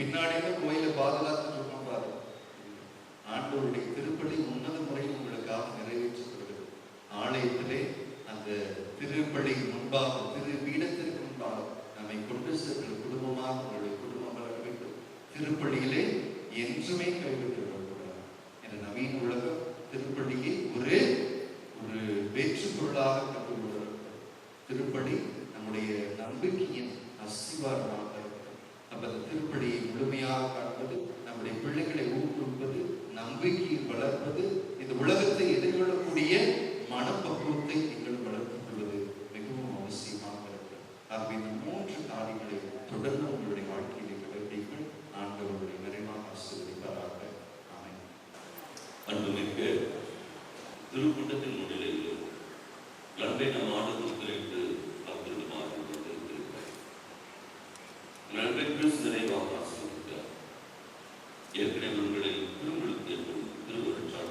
பின்னாடியே பின்னாடி கோயிலை பாதுகாத்து சொன்னோம் பாரு ஆண்டவருடைய திருப்பலி உன்னத முறையில் உங்களுக்காக நிறைவேற்றப்படுகிறது. ஆலயத்திலே அந்த திருப்பலி முன்பாக திரு பீடத்திற்கு முன்பாக நம்மை கொண்டு சென்ற குடும்பமாக உங்களுடைய குடும்பம் வளர வேண்டும். திருப்பலியிலே என்றுமே கைவிட்டு நன்மை கிறிஸ்து நிறைவாக ஆசீர்வதித்தார் ஏற்கனவே உங்களை திருமணத்து என்றும் திருவருட்சார்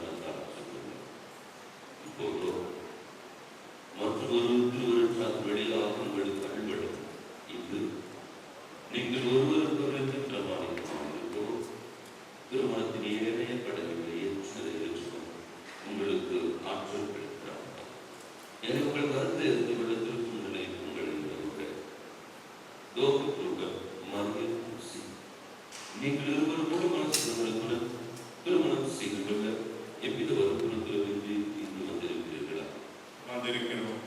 இப்போதோ மற்றொரு திருவருட்சார் வெளியாக உங்களுக்கு இது நீங்கள் ஒருவருக்கு ஒருவர் திருமணத்தின் ஏனைய கடமைகளை உங்களுக்கு ஆற்றல் கிடைக்கிறார் எனக்கு உங்கள் கருத்து இருந்து வந்திருக்கிறோம்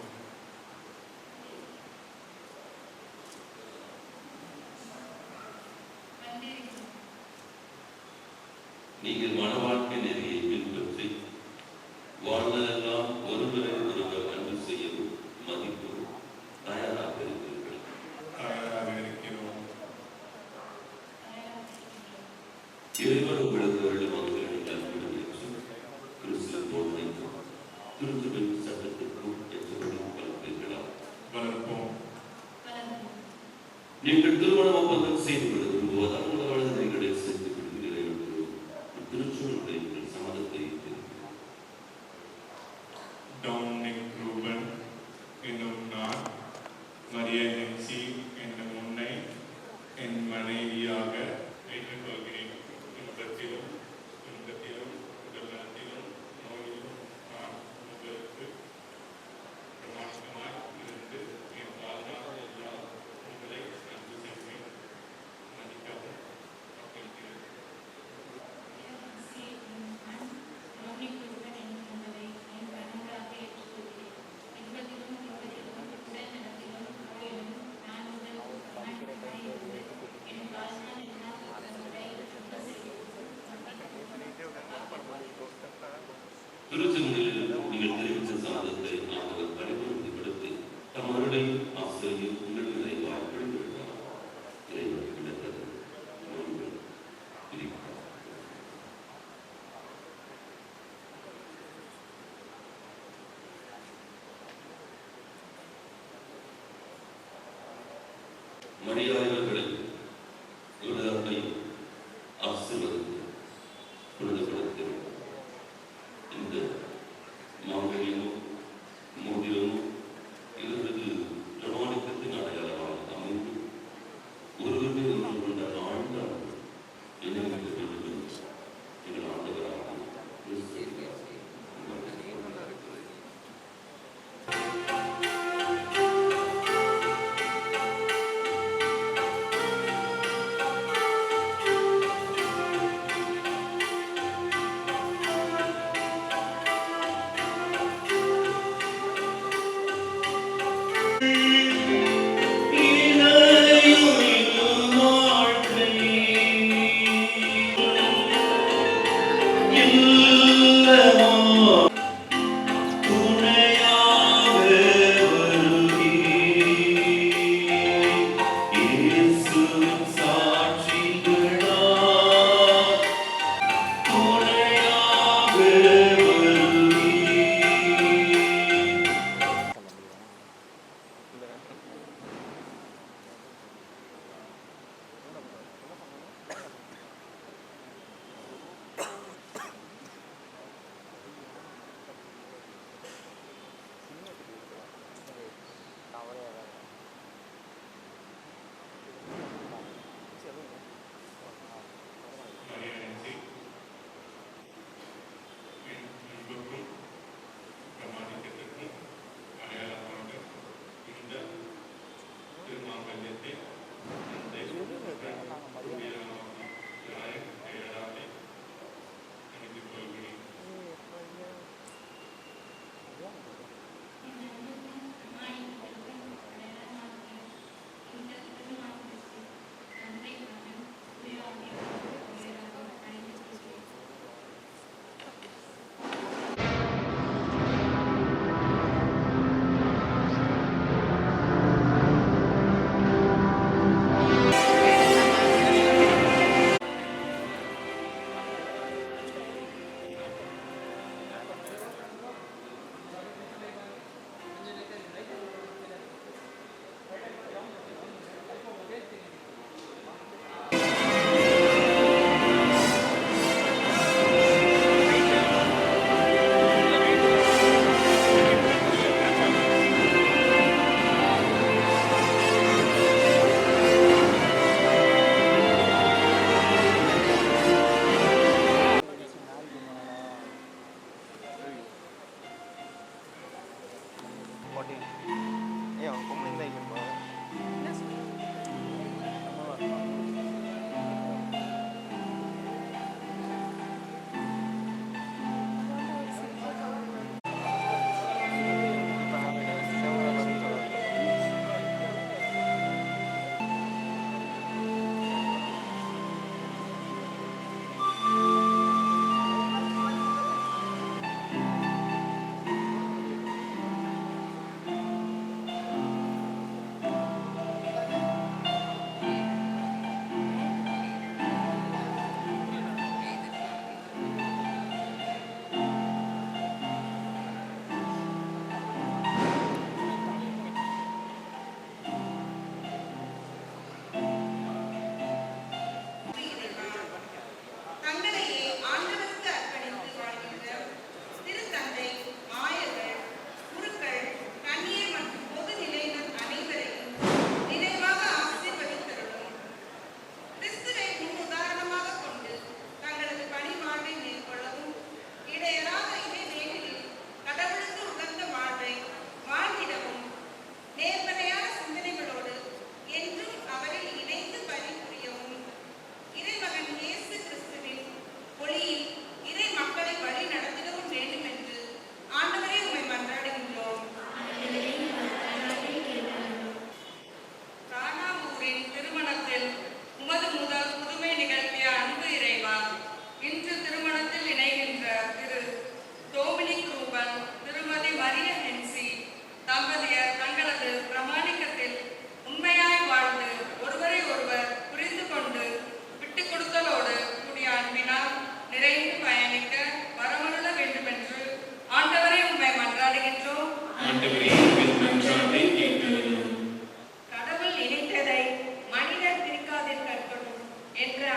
நீங்கள் மன வாழ்க்கை நெறியை பின்பற்றி வாழ்நாளெல்லாம் ஒருவரை ஒருவர் அன்பு செய்யவும் மதிக்கவும் தயாராக இருக்கிறீர்கள் தயாராக இருக்கிறோம். இறைவன் உங்களுக்கு திருச்செந்தூரில் நீங்கள் தெரிவித்த சம்மதத்தை அவர் பரிபூர்த்திப்படுத்தி தம் அருளை ஆசிரியர் உங்கள் இறைவன் Amen.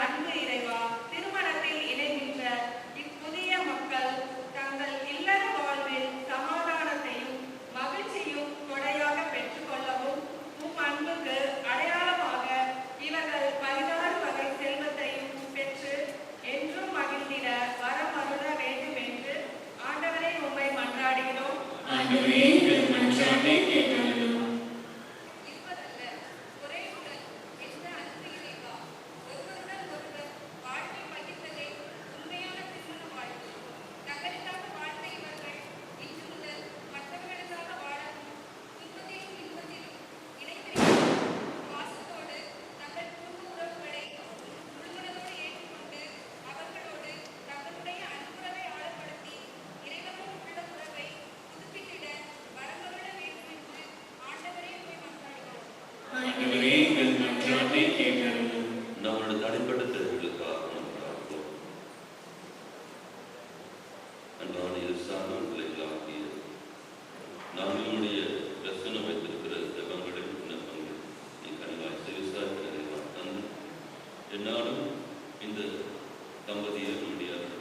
அன்பு இறைவா திருமணத்தில் இணைகின்ற இப்புதிய மக்கள் தங்கள் இல்லற வாழ்வில் சமாதானத்தையும் மகிழ்ச்சியும் கொடையாக பெற்றுக்கொள்ளவும் உம் அன்புக்கு அடையாளமாக இவர்கள் பதினாறு வகை செல்வத்தையும் பெற்று என்றும் மகிழ்ந்திட வரம் அருள வேண்டும் என்று ஆண்டவரை உண்மை மன்றாடுகிறோம்